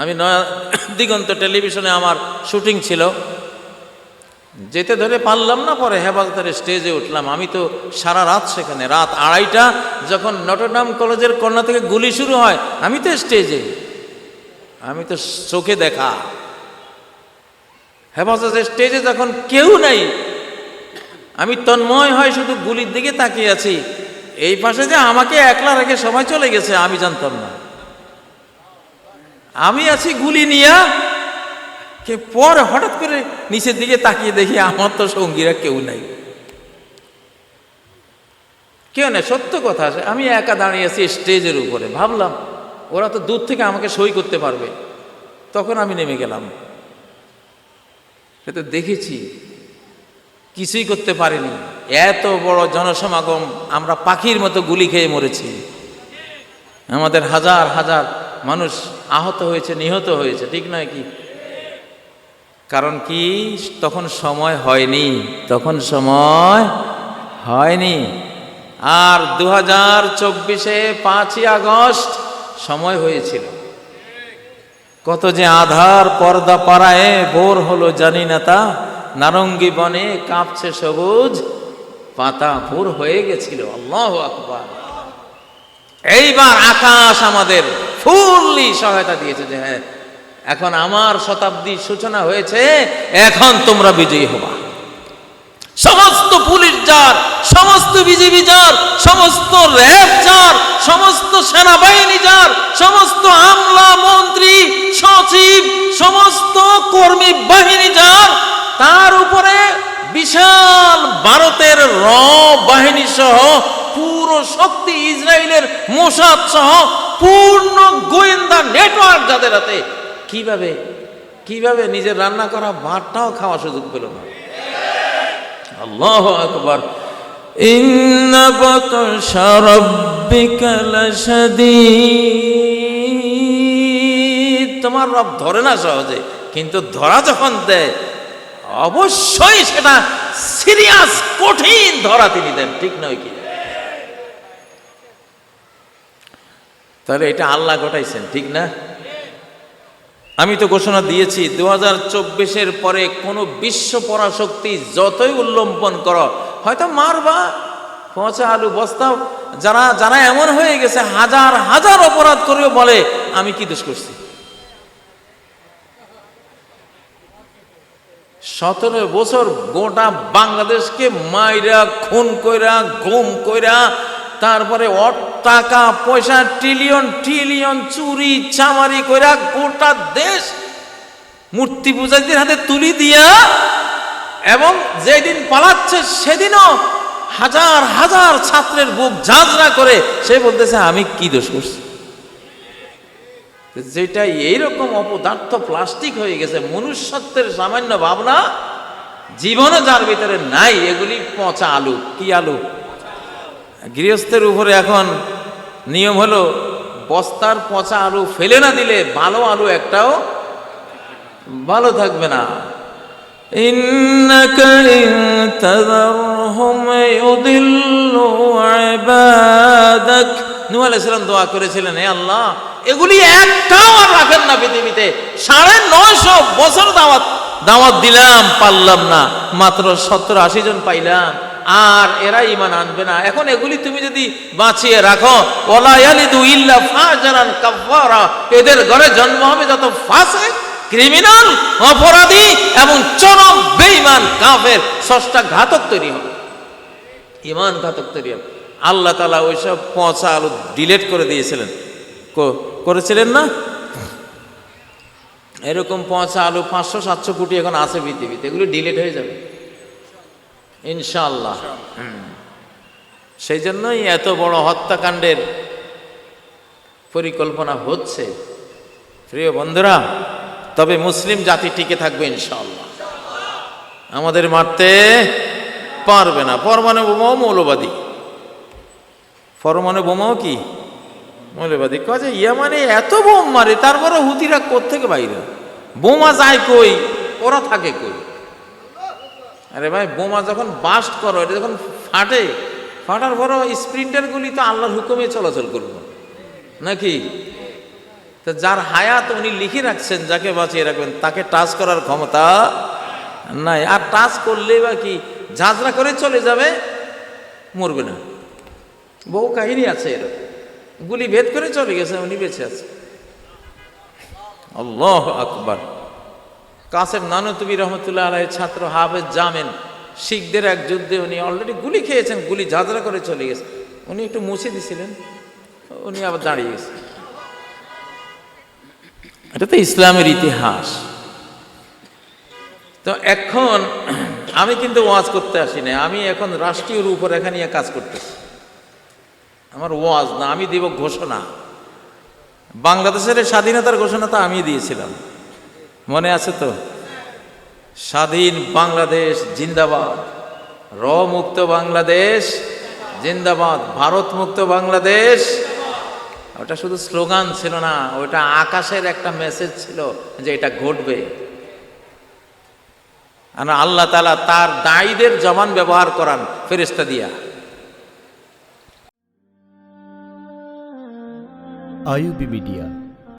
আমি নয়া দিগন্ত টেলিভিশনে আমার শুটিং ছিল। যেতে ধরে পারলাম না পরে হেফাজতের স্টেজে উঠলাম। আমি তো সারা রাত সেখানে, রাত আড়াইটা যখন নটরডাম কলেজের কন্যা থেকে গুলি শুরু হয়, আমি তো স্টেজে। আমি তো চোখে দেখা। হেফাজতের স্টেজে যখন কেউ নাই, আমি তন্ময় হয় শুধু গুলির দিকে তাকিয়ে আছি। এই পাশে যে আমাকে একলা রেখে সবাই চলে গেছে, আমি জানতাম না। আমি আছি গুলি নিয়া। কে পর হঠাৎ করে নিচের দিকে তাকিয়ে দেখি আমার তো সঙ্গীরা কেউ নাই। কেউ নেই, সত্য কথা আমি একা দাঁড়িয়ে আছি স্টেজের উপরে। ভাবলাম, ওরা তো দূর থেকে আমাকে সই করতে পারবে। তখন আমি নেমে গেলাম। সে তো দেখেছি, কিছুই করতে পারিনি। এত বড় জনসমাগম, আমরা পাখির মতো গুলি খেয়ে মরেছি। আমাদের হাজার হাজার মানুষ আহত হয়েছে, নিহত হয়েছে, ঠিক নয় কি? কারণ কি? তখন সময় হয়নি, তখন সময় হয়নি। আর দু হাজার চব্বিশে পাঁচই আগস্ট সময় হয়েছিল। কত যে আধার পর্দা পাড়ায় বোর হলো জানি না তা, নারঙ্গি বনে কাঁপছে সবুজ পাতা ভোর হয়ে গেছিল। আল্লাহ আকবার। এইবার আকাশ আমাদের ফুললি সহায়তা দিয়েছে যে হ্যাঁ এখন আমার শতাব্দীর সূচনা হয়েছে, এখন তোমরা বিজয়ী হবা। সমস্ত পুলিশ যার সমস্ত বিজেপি যার সমস্ত র্যাব যার সমস্ত সেনাবাহিনী যার সমস্ত আমলা মন্ত্রী, সচিব, সমস্ত কর্মী বাহিনী যার তার উপরে বিশাল ভারতের র বাহিনী সহ পুরো শক্তি ইসরায়েলের মোসাদ সহ পূর্ণ গোয়েন্দা নেটওয়ার্ক যাদের হাতে, কীভাবে কীভাবে নিজের রান্না করা ভাতটাও খাওয়া সুযোগ পেল না। আল্লাহ আকবার। তোমার রব ধরে না সহজে, কিন্তু ধরা যখন দেয়, অবশ্যই সেটা সিরিয়াস কঠিন ধরা তিনি দেন, ঠিক নয় কি? তাহলে এটা আল্লাহ ঘটাইছেন, ঠিক না? আমি তো ঘোষণা দিয়েছি দু হাজার চব্বিশের পরে কোনো বিশ্ব পরাশক্তি যতই উল্লম্বন করো, হয়তো মারবা, পচা আলু, বস্তা, যারা যারা এমন হয়ে গেছে, হাজার হাজার অপরাধ করেও বলে, আমি কি দোষ করছি? সতেরো বছর গোটা বাংলাদেশকে মাইরা, খুন কইরা ঘুম কইরা, তারপরে অট টাকা, পয়সা ট্রিলিয়ন ট্রিলিয়ন চুরি, চামারি কইরা গোটা দেশ মূর্তি পূজারীদের হাতে তুলি দিয়া এবং যেদিন পালাচ্ছে সেদিনও হাজার হাজার ছাত্রের বুক ঝাঁঝরা করে সে বলতেছে, আমি কি দোষ করছি? যেটা এইরকম অপদার্থ প্লাস্টিক হয়ে গেছে, মনুষ্যত্বের সামান্য ভাবনা জীবনে যার ভিতরে নাই, এগুলি পচা আলু, কি আলু? গৃহস্থের উপরে এখন নিয়ম হলো বস্তার পচা আলু ফেলে না দিলে ভালো আলু একটাও ভালো থাকবে না إنك إن تذرهم يضلوا عبادك নূহ আলাইহিস সালাম দোয়া করেছিলেন হে আল্লাহ এগুলি একটাও আর রাখেন না পৃথিবীতে সাড়ে নয়শো বছর দাওয়াত দাওয়াত দিলাম পারলাম না মাত্র সত্তর আশি জন পাইলাম আর এরা ইমান আনবে না। এখন এগুলি তুমি যদি বাঁচিয়ে রাখো এদের ঘরে জন্ম হবে যত ফাসে ক্রিমিনাল, অপরাধী এবং চরম বেঈমান কাফের ষষ্ঠা ঘাতক তৈরি হবে। ইমান ঘাতক তৈরি হবে। আল্লাহ তালা ওইসব পচা আলু ডিলেট করে দিয়েছিলেন। করেছিলেন না? এরকম পচা আলু পাঁচশো, সাতশো কোটি এখন আছে পৃথিবীতে। এগুলো ডিলেট হয়ে যাবে। ইনশাল্লাহ সেই জন্যই এত বড় হত্যাকাণ্ডের পরিকল্পনা হচ্ছে। প্রিয় বন্ধুরা, তবে মুসলিম জাতি টিকে থাকবে ইনশাল্লাহ আমাদের মারতে পারবে না। পরমাণু বোমাও মৌলবাদী। পরমাণু বোমাও কি? মৌলবাদী। কাজে ইয়ামানে এত বোম মারে, তারপরে হুতিরা কোত্থেকে বাইরে? বোমা যায় কই? ওরা থাকে কই? আরে ভাই, বোমা যখন বাস্ট করো, এটা যখন ফাটে, ফাটার পরও স্প্রিন্টারগুলি তো আল্লাহর হুকুমে চলাচল করব। নাকি? তো যার হায়াত উনি লিখে রাখছেন, যাকে বাঁচিয়ে রাখবেন, তাকে টাচ করার ক্ষমতা নাই। আর টাচ করলে বা কি, ঝাঁঝরা করে চলে যাবে, মরবে না। বহু কাহিনী আছে এরকম গুলি ভেদ করে চলে গেছে, উনি বেঁচে আছে। আল্লাহ আকবার। কাসেম নানতুবি রহমতুল্লাহ আলাইয়ের ছাত্র হাফেজ জামেন শিখদের এক যুদ্ধে উনি অলরেডি গুলি খেয়েছেন, গুলি ঝাঁঝরা করে চলে গেছে। উনি একটু মুছে দিছিলেন, উনি আবার দাঁড়িয়ে গেছে। এটা তো ইসলামের ইতিহাস। তো এখন আমি কিন্তু ওয়াজ করতে আসি না আমি এখন রাষ্ট্রীয় রূপরেখা নিয়ে কাজ করতেছি। আমার ওয়াজ না, আমি দিব ঘোষণা। বাংলাদেশের স্বাধীনতার ঘোষণা তো আমি দিয়েছিলাম। মনে আছে তো? স্বাধীন বাংলাদেশ জিন্দাবাদ র মুক্ত বাংলাদেশ জিন্দাবাদ ভারত মুক্ত বাংলাদেশ। ওটা শুধু স্লোগান ছিল না, ওটা আকাশের একটা মেসেজ ছিল যে এটা ঘটবে। আর আল্লাহ তালা তার দায়ীদের জবান ব্যবহার করান ফেরেস্তা দিয়া। IUB media